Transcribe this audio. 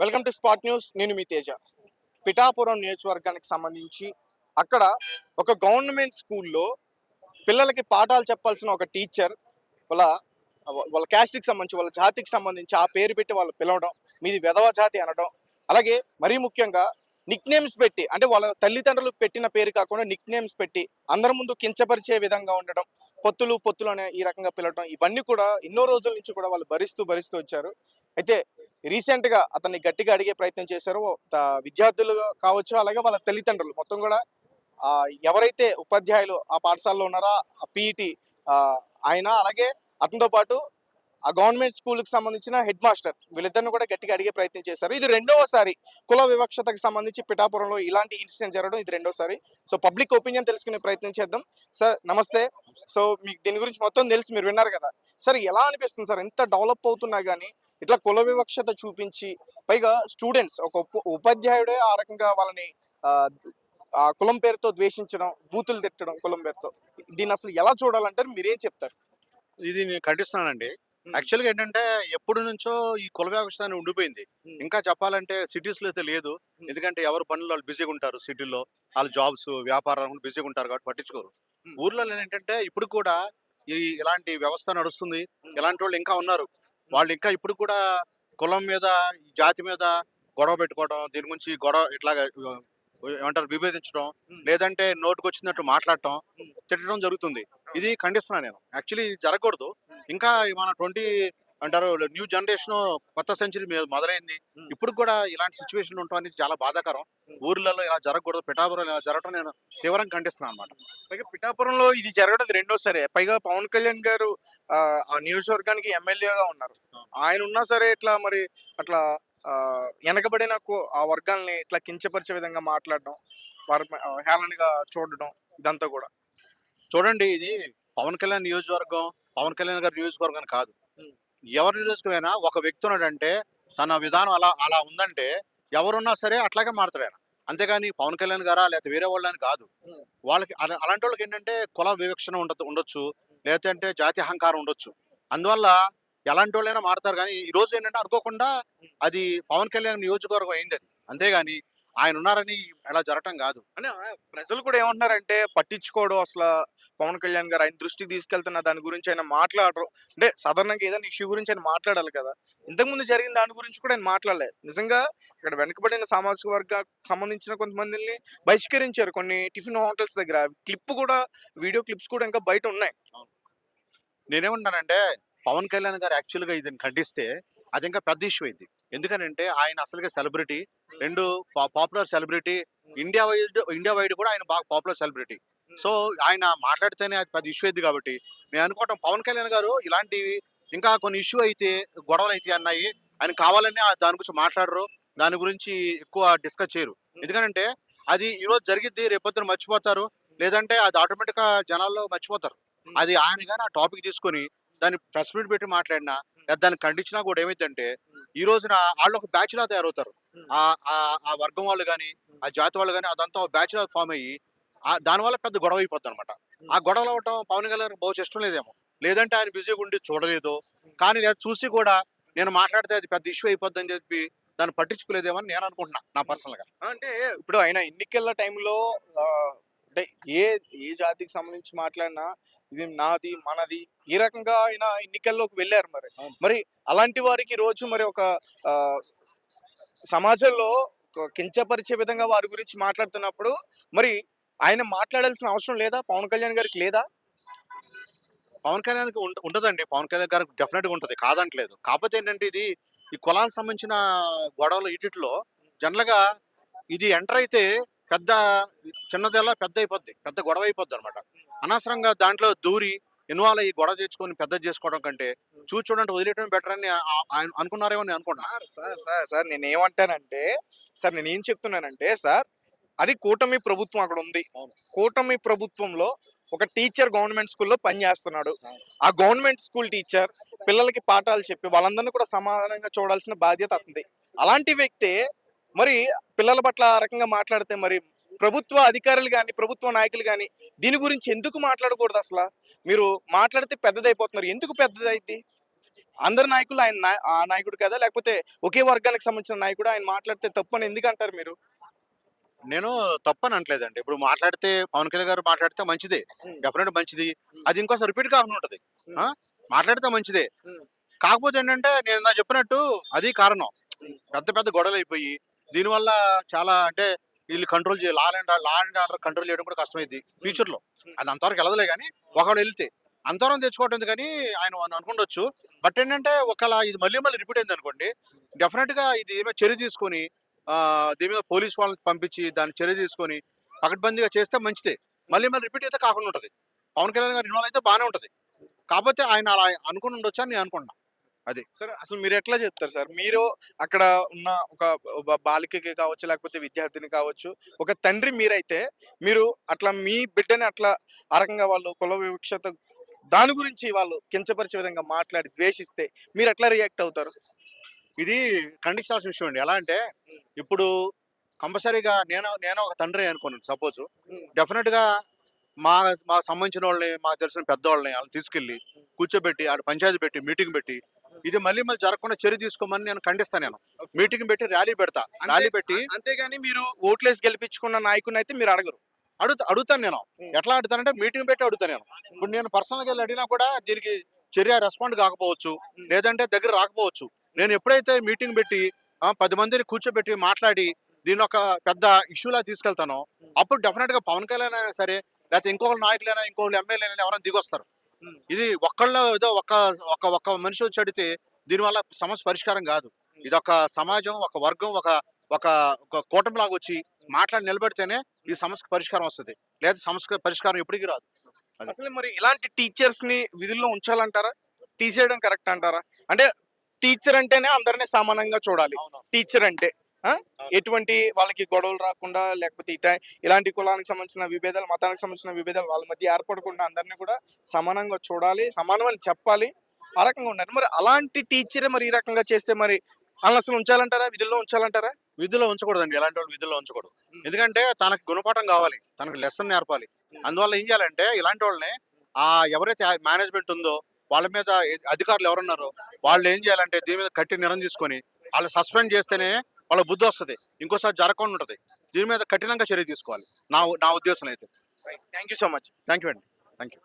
Welcome to spot news. నేను మీ తేజ. పిఠాపురం నియోజకవర్గానికి సంబంధించి అక్కడ ఒక గవర్నమెంట్ స్కూల్లో పిల్లలకి పాఠాలు చెప్పాల్సిన ఒక టీచర్ వాళ్ళ వాళ్ళ క్యాస్ట్కి సంబంధించి వాళ్ళ జాతికి సంబంధించి ఆ పేరు పెట్టి వాళ్ళు పిలవడం మీది వెధవ జాతి అనడం అలాగే మరీ ముఖ్యంగా నిక్ నేమ్స్ పెట్టి అంటే వాళ్ళ తల్లిదండ్రులు పెట్టిన పేరు కాకుండా నిక్ నేమ్స్ పెట్టి అందరి ముందు కించపరిచే విధంగా ఉండడం పొత్తులు పొత్తులు అనే ఈ రకంగా పిలవడం ఇవన్నీ కూడా ఎన్నో రోజుల నుంచి కూడా వాళ్ళు భరిస్తూ భరిస్తూ వచ్చారు. అయితే రీసెంట్గా అతన్ని గట్టిగా అడిగే ప్రయత్నం చేశారు విద్యార్థులు కావచ్చు అలాగే వాళ్ళ తల్లిదండ్రులు. మొత్తం కూడా ఎవరైతే ఉపాధ్యాయులు ఆ పాఠశాలలో ఉన్నారో ఆ పీఈటీ ఆయన అలాగే అతనితో పాటు ఆ గవర్నమెంట్ స్కూల్కి సంబంధించిన హెడ్ మాస్టర్ వీళ్ళిద్దరిని కూడా గట్టిగా అడిగే ప్రయత్నం చేశారు. ఇది రెండవసారి కుల వివక్షతకు సంబంధించి పిఠాపురంలో ఇలాంటి ఇన్సిడెంట్ జరగడం ఇది రెండోసారి. సో పబ్లిక్ ఒపీనియన్ తెలుసుకునే ప్రయత్నం చేద్దాం. సార్ నమస్తే. సో మీకు దీని గురించి మొత్తం తెలిసి మీరు విన్నారు కదా. సార్ ఎలా అనిపిస్తుంది సార్? ఎంత డెవలప్ అవుతున్నా కానీ ఇట్లా కుల వివక్షత చూపించి పైగా స్టూడెంట్స్ ఒక ఉప- ఉపాధ్యాయుడే ఆ రకంగా వాళ్ళని ఆ, కులం పేరుతో ద్వేషించడం బూతులు తిట్టడం కులం పేరుతో దీన్ని అసలు ఎలా చూడాలంటారు మీరేం చెప్తారు? ఇది నేను ఖండిస్తున్నానండి. యాక్చువల్గా ఏంటంటే ఎప్పటి నుంచో ఈ కుల వ్యవస్థ ఉండిపోయింది. ఇంకా చెప్పాలంటే సిటీస్లో అయితే లేదు. ఎందుకంటే ఎవరు పనులు వాళ్ళు బిజీగా ఉంటారు సిటీలో. వాళ్ళ జాబ్స్ వ్యాపారాలు బిజీగా ఉంటారు కాబట్టి పట్టించుకోరు. ఊర్లలో ఏంటంటే ఇప్పుడు కూడా ఈ ఇలాంటి వ్యవస్థ నడుస్తుంది. ఇలాంటి వాళ్ళు ఇంకా ఉన్నారు. వాళ్ళు ఇంకా ఇప్పుడు కూడా కులం మీద జాతి మీద గొడవ పెట్టుకోవడం దీని గురించి గొడవ ఇట్లాగా ఏమంటారు విభేదించడం. లేదంటే నోటుకు వచ్చినట్టు మాట్లాడటం. తిట్టడం జరుగుతుంది ఇది ఖండిస్తున్నాను నేను యాక్చువల్లీ జరగకూడదు ఇంకా మన ట్వంటీ అంటారు న్యూ జనరేషన్ కొత్త సెంచరీ మొదలైంది. ఇప్పుడు కూడా ఇలాంటి సిచ్యువేషన్ ఉండటం అనేది చాలా బాధాకరం. ఊర్లలో ఇలా జరగకూడదు పిఠాపురం ఇలా జరగడం నేను తీవ్రంగా ఖండిస్తున్నాను అనమాట పైగా పిఠాపురంలో ఇది జరగడం రెండోసారి పైగా పవన్ కళ్యాణ్ గారు ఆ, నియోజకవర్గానికి ఎమ్మెల్యేగా ఉన్నారు. ఆయన ఉన్నా సరే ఇట్లా మరి అట్లా వెనకబడిన ఆ వర్గాల్ని ఇట్లా కించపరిచే విధంగా మాట్లాడడం వారి హేళనగా చూడడం ఇదంతా కూడా చూడండి ఇది పవన్ కళ్యాణ్ నియోజకవర్గం పవన్ కళ్యాణ్ గారి నియోజకవర్గం కాదు. ఎవరి నియోజకమైనా ఒక వ్యక్తి ఉన్నాడంటే తన విధానం అలా అలా ఉందంటే ఎవరున్నా సరే అట్లాగే మారుతాడు ఆయన అంతేగాని పవన్ కళ్యాణ్ గారా లేకపోతే వేరే వాళ్ళని కాదు. వాళ్ళకి అలాంటి వాళ్ళకి ఏంటంటే కుల వివక్షణ ఉండదు ఉండొచ్చు. లేదంటే జాతి అహంకారం ఉండొచ్చు. అందువల్ల ఎలాంటి వాళ్ళైనా మారుతారు. కానీ ఈ రోజు ఏంటంటే అనుకోకుండా అది పవన్ కళ్యాణ్ నియోజకవర్గం అయింది అది. అంతేగాని ఆయన ఉన్నారని అలా జరగటం కాదు. అంటే ప్రజలు కూడా ఏమంటున్నారంటే పట్టించుకోవడం అసలు పవన్ కళ్యాణ్ గారు. ఆయన దృష్టికి తీసుకెళ్తున్న దాని గురించి ఆయన మాట్లాడరు. అంటే సాధారణంగా ఏదైనా ఇష్యూ గురించి ఆయన మాట్లాడాలి కదా. ఇంతకుముందు జరిగిన దాని గురించి కూడా ఆయన మాట్లాడలేదు. నిజంగా ఇక్కడ వెనకబడిన సామాజిక వర్గ సంబంధించిన కొంతమందిని బహిష్కరించారు. కొన్ని టిఫిన్ హోటల్స్ దగ్గర. క్లిప్ కూడా వీడియో క్లిప్స్ కూడా ఇంకా బయట ఉన్నాయి. నేనేమంటానంటే పవన్ కళ్యాణ్ గారు యాక్చువల్గా ఇది ఖండిస్తే అది ఇంకా పెద్ద ఇష్యూ అయింది. ఎందుకనంటే ఆయన అసలుగా సెలబ్రిటీ రెండు popular celebrity India wide India wide కూడా ఆయన బాగా పాపులర్ సెలబ్రిటీ. సో ఆయన మాట్లాడితేనే అది పెద్ద ఇష్యూ అయింది కాబట్టి నేను అనుకోవటం పవన్ కళ్యాణ్ గారు ఇలాంటివి ఇంకా కొన్ని ఇష్యూ అయితే గొడవలు అయితే అన్నాయి. ఆయన కావాలని దాని గురించి మాట్లాడరు దాని గురించి ఎక్కువ డిస్కస్ చేయరు. ఎందుకంటే అది ఈరోజు జరిగిద్ది రేపొద్దున మర్చిపోతారు లేదంటే అది ఆటోమేటిక్గా జనాల్లో మర్చిపోతారు. అది ఆయన కానీ ఆ టాపిక్ తీసుకొని దాన్ని ప్రెస్ మీట్ పెట్టి మాట్లాడినా లేదా దాన్ని ఖండించినా కూడా ఏమైందంటే ఈ రోజున వాళ్ళు ఒక బ్యాచ్ లా తయారవుతారు ఆ ఆ- వర్గం వాళ్ళు కానీ ఆ జాతి వాళ్ళు కానీ అదంతా బ్యాచ్ లా ఫామ్ అయ్యి ఆ దానివల్ల పెద్ద గొడవ అయిపోతుంది అనమాట ఆ గొడవలు అవటం పవన్ కళ్యాణ్ గారికి బహు ఇష్టం లేదేమో. లేదంటే ఆయన బిజీగా ఉండి చూడలేదు. కానీ లేదా చూసి కూడా నేను మాట్లాడితే అది పెద్ద ఇష్యూ అయిపోద్ది అని చెప్పి దాన్ని పట్టించుకోలేదేమో అని నేను అనుకుంటున్నా నా పర్సనల్గా అంటే ఇప్పుడు ఆయన ఎన్నికల టైంలో అంటే ఏ ఏ జాతికి సంబంధించి మాట్లాడినా ఇది నాది మనది ఈ రకంగా ఆయన ఎన్నికల్లోకి వెళ్ళారు మరి. మరి అలాంటి వారికి రోజు మరి ఒక సమాజంలో కించపరిచే విధంగా వారి గురించి మాట్లాడుతున్నప్పుడు మరి ఆయన మాట్లాడాల్సిన అవసరం లేదా? పవన్ కళ్యాణ్ గారికి లేదా? పవన్ కళ్యాణ్ ఉంటదండి. పవన్ కళ్యాణ్ గారికి డెఫినెట్గా ఉంటది. కాదంటలేదు. కాకపోతే ఏంటంటే ఇది ఈ కులాలకు సంబంధించిన గొడవలు ఇటిట్లో జనరల్గా ఇది ఎంటర్ అయితే పెద్ద చిన్నదెల్లా పెద్ద అయిపోద్ది పెద్ద గొడవ అయిపోద్ది అనమాట అనవసరంగా దాంట్లో దూరి ఇన్వాల్వ్ అయ్యి గొడవ తెచ్చుకొని పెద్ద చేసుకోవడం కంటే చూసి చూడండి వదిలేయడం బెటర్ అని అనుకున్నారేమో నేను అనుకుంటున్నా సార్ సార్ సార్ నేను ఏమంటానంటే సార్ నేను ఏం చెప్తున్నానంటే సార్ అది కూటమి ప్రభుత్వం అక్కడ ఉంది. కూటమి ప్రభుత్వంలో ఒక టీచర్ గవర్నమెంట్ స్కూల్లో పనిచేస్తున్నాడు. ఆ గవర్నమెంట్ స్కూల్ టీచర్ పిల్లలకి పాఠాలు చెప్పి వాళ్ళందరినీ కూడా సమానంగా చూడాల్సిన బాధ్యత అతనిది. అలాంటి వ్యక్తే మరి పిల్లల పట్ల ఆ రకంగా మాట్లాడితే మరి ప్రభుత్వ అధికారులు కానీ ప్రభుత్వ నాయకులు కానీ దీని గురించి ఎందుకు మాట్లాడకూడదు అసలు? మీరు మాట్లాడితే పెద్దదైపోతున్నారు. ఎందుకు పెద్దదైద్ది? అందరు నాయకులు ఆయన ఆ నాయకుడు కదా? లేకపోతే ఒకే వర్గానికి సంబంధించిన నాయకుడు ఆయన మాట్లాడితే తప్పని ఎందుకు అంటారు మీరు? నేను తప్పని అనట్లేదండి. ఇప్పుడు మాట్లాడితే పవన్ కళ్యాణ్ గారు మాట్లాడితే మంచిదే. డెఫినెట్ మంచిది. అది ఇంకోసారి రిపీట్ కాకుండా ఉంటది. ఆ? మాట్లాడితే మంచిదే. కాకపోతే ఏంటంటే నేను చెప్పినట్టు అది కారణం. పెద్ద పెద్ద గొడవలు అయిపోయి దీనివల్ల చాలా అంటే వీళ్ళు కంట్రోల్ చేయాలి law and law and order control చేయడం కూడా కష్టమైంది ఫ్యూచర్లో. అది అంతవరకు వెళ్ళదులే కానీ ఒకవేళ వెళ్తే అంతవరం తెచ్చుకోవటం కానీ ఆయన అను- అనుకుండొచ్చు. బట్ ఏంటంటే ఒకవేళ ఇది మళ్ళీ మళ్ళీ రిపీట్ అయింది అనుకోండి డెఫినెట్గా ఇది ఏమో చర్య తీసుకొని ఆ, దీని మీద పోలీస్ వాళ్ళని పంపించి దాన్ని చర్య తీసుకొని పకడ్బందీగా చేస్తే మంచిదే. మళ్ళీ మళ్ళీ రిపీట్ అయితే కాకుండా ఉంటది. పవన్ కళ్యాణ్ గారు ఇన్వాల్వ్ అయితే బాగానే ఉంటది. కాకపోతే ఆయన అలా అనుకుని ఉండొచ్చు అని నేను అనుకున్నా సార్ అసలు మీరు ఎట్లా చెప్తారు సార్? మీరు అక్కడ ఉన్న ఒక బాలికకి కావచ్చు లేకపోతే విద్యార్థిని కావచ్చు ఒక తండ్రి మీరైతే మీరు అట్లా మీ బిడ్డని అట్లా ఆ రకంగా వాళ్ళు కుల వివక్షత దాని గురించి వాళ్ళు కించపరిచే విధంగా మాట్లాడి ద్వేషిస్తే మీరు ఎట్లా రియాక్ట్ అవుతారు? ఇది ఖండించాల్సిన విషయం అండి. ఎలా అంటే ఇప్పుడు కంపల్సరీగా నేను నేను ఒక తండ్రి అనుకున్నాను సపోజ్. డెఫినెట్గా మా మా సంబంధించిన వాళ్ళని మాకు తెలిసిన పెద్దవాళ్ళని వాళ్ళని తీసుకెళ్ళి కూర్చోబెట్టి ఆడ పంచాయతీ పెట్టి మీటింగ్ పెట్టి ఇది మళ్ళీ మళ్ళీ జరగకుండా చర్య తీసుకోమని నేను ఖండిస్తాను నేను. మీటింగ్ పెట్టి ర్యాలీ పెడతా. ర్యాలీ పెట్టి అంతేగాని మీరు ఓట్లేసి గెలిపించుకున్న నాయకుని అయితే మీరు అడగరు. అడుగుతా అడుగుతాను నేను. Hmm. ఎట్లా అడుగుతానంటే మీటింగ్ పెట్టి అడుగుతాను నేను. ఇప్పుడు నేను పర్సనల్గా వెళ్ళి అడిగినా కూడా దీనికి చర్య రెస్పాండ్ కాకపోవచ్చు. Hmm. లేదంటే దగ్గర రాకపోవచ్చు. నేను ఎప్పుడైతే మీటింగ్ పెట్టి పది మందిని కూర్చోబెట్టి మాట్లాడి దీని ఒక పెద్ద ఇష్యూలా తీసుకెళ్తానో అప్పుడు డెఫినెట్గా పవన్ కళ్యాణ్ అయినా సరే లేకపోతే ఇంకొకరు నాయకులైనా ఇంకొకరు ఎమ్మెల్యేలైనా ఎవరైనా దిగొస్తారు. Hmm. ఇది ఒక్కళ్ళు ఏదో ఒక ఒక ఒక మనిషి వచ్చి అడిగితే దీనివల్ల సమస్య పరిష్కారం కాదు. ఇది ఒక సమాజం ఒక వర్గం ఒక ఒక ఒక కూటమి లాగా వచ్చి మాట్లాడి నిలబడితేనే ఈ సమస్యకు పరిష్కారం వస్తుంది. లేదా సమస్య పరిష్కారం ఎప్పటికీ రాదు. అసలు మరి ఇలాంటి టీచర్స్ని విధుల్లో ఉంచాలంటారా? తీసేయడం కరెక్ట్ అంటారా? అంటే టీచర్ అంటేనే అందరినీ సమానంగా చూడాలి. టీచర్ అంటే? ఎటువంటి వాళ్ళకి గొడవలు రాకుండా లేకపోతే ఇట ఇలాంటి కులానికి సంబంధించిన విభేదాలు మతానికి సంబంధించిన విభేదాలు వాళ్ళ మధ్య ఏర్పడకుండా అందరినీ కూడా సమానంగా చూడాలి సమానం అని చెప్పాలి ఆ రకంగా ఉండాలి. మరి అలాంటి టీచరే మరి ఈ రకంగా చేస్తే మరి వాళ్ళని అసలు ఉంచాలంటారా? విధుల్లో ఉంచాలంటారా? విధుల్లో ఉంచకూడదండి. ఎలాంటి వాళ్ళు విధుల్లో ఉంచకూడదు. ఎందుకంటే తనకు గుణపాఠం కావాలి తనకు లెసన్ నేర్పాలి. అందువల్ల ఏం చేయాలంటే ఇలాంటి వాళ్ళని ఆ ఎవరైతే మేనేజ్మెంట్ ఉందో వాళ్ళ మీద అధికారులు ఎవరున్నారో వాళ్ళు ఏం చేయాలంటే దీని మీద కఠిన నిర్ణయం తీసుకొని వాళ్ళు సస్పెండ్ చేస్తేనే వాళ్ళ బుద్ధి వస్తుంది. ఇంకోసారి జరగకుండా ఉంటుంది దీని మీద కఠినంగా చర్య తీసుకోవాలి. నా నా ఉద్దేశం అయితే. Thank you so much thank you అండి. Thank you